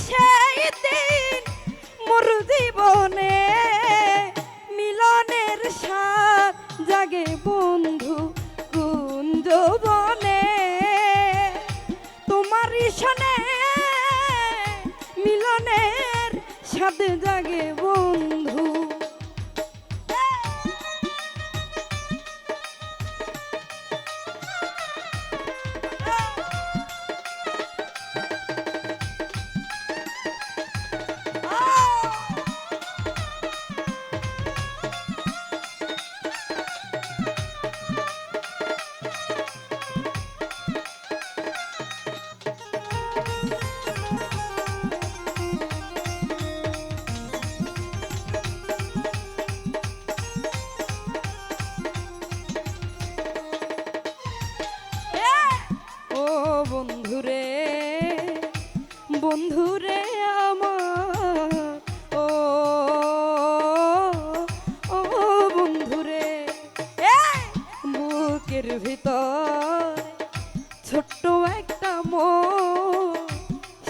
সেই দিন মোর জীবনে মিলনের সাথ জাগে বন্ধু কুঞ্জবনে তোমার সনে মিলনের সাথে জাগে বন্ধু বন্ধুরে আমার। ও ও, বন্ধুরে বুকের ভিতর ছোট্ট একটা মন,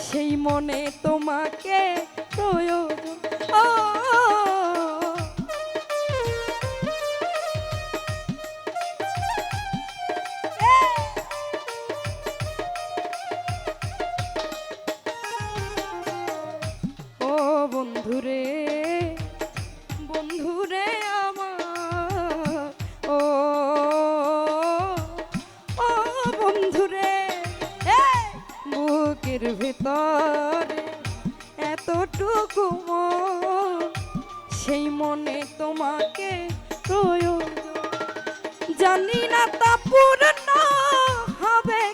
সেই মনে তোমাকে প্রয়োজন। ও এতটুকু মন? সেই মনে তোমাকে প্রয়োজন। জানি না তা পূর্ণ হবে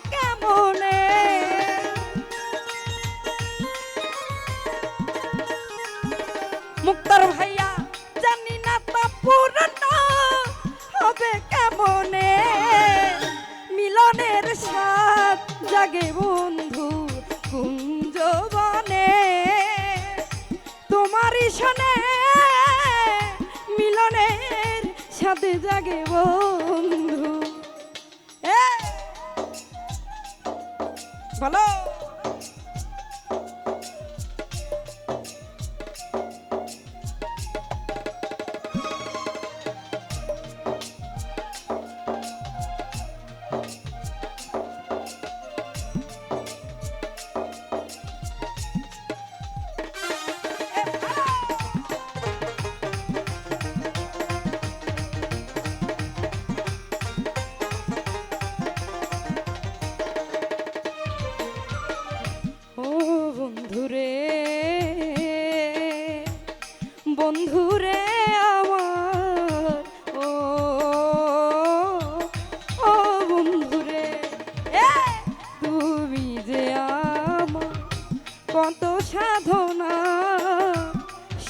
সাথে জাগে বন্ধু। বলো।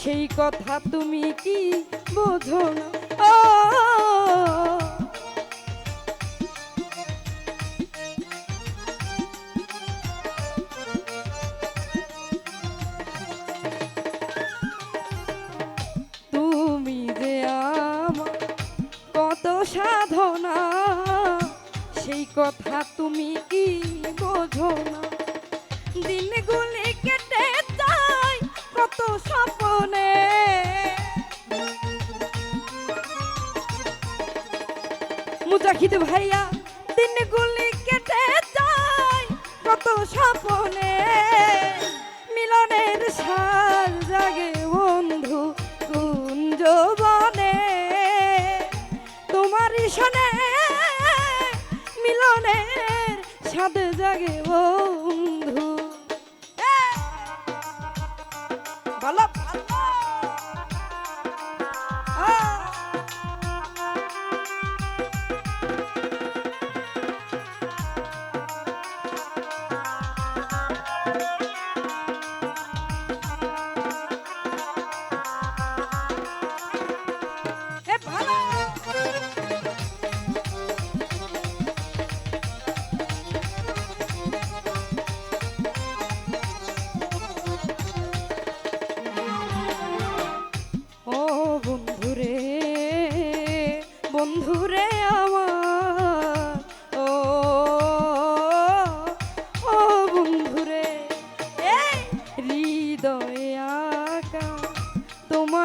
সেই কথা তুমি কি বোঝো না? তুমি যে আমার কত সাধনা, সেই কথা তুমি কি বোঝো না? দিনগুলি কেটে স্বপনে। মুজাহিদ ভাইয়া, দিনগুলি কেটে যায়, কত স্বপনে। মিলনের সাল জাগে বন্ধু কুঞ্জ বনে তোমার শনে, মিলনের সাদ জাগে বন্ধু বলো আ!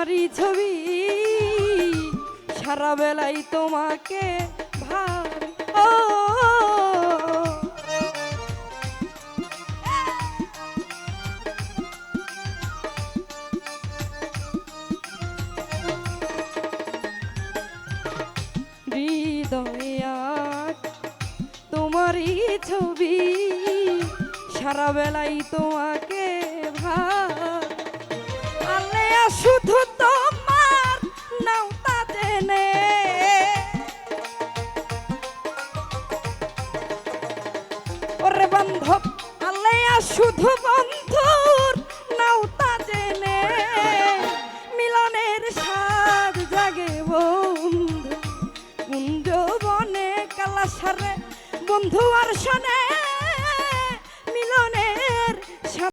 তোমারই ছবি সারা বেলায় তোমাকে ভাব ও। তোমারই ছবি সারা বেলায় তোমাকে আলেয়া শুধু তোমার তা জেনে। ওরে বান্ধব আলেয়া, শুধু বন্ধুর নাও তা জেনে। মিলনের স্বাদ জাগে বন্ধু। কুঞ্জ বনে কালাসারে বন্ধু আর শোনে।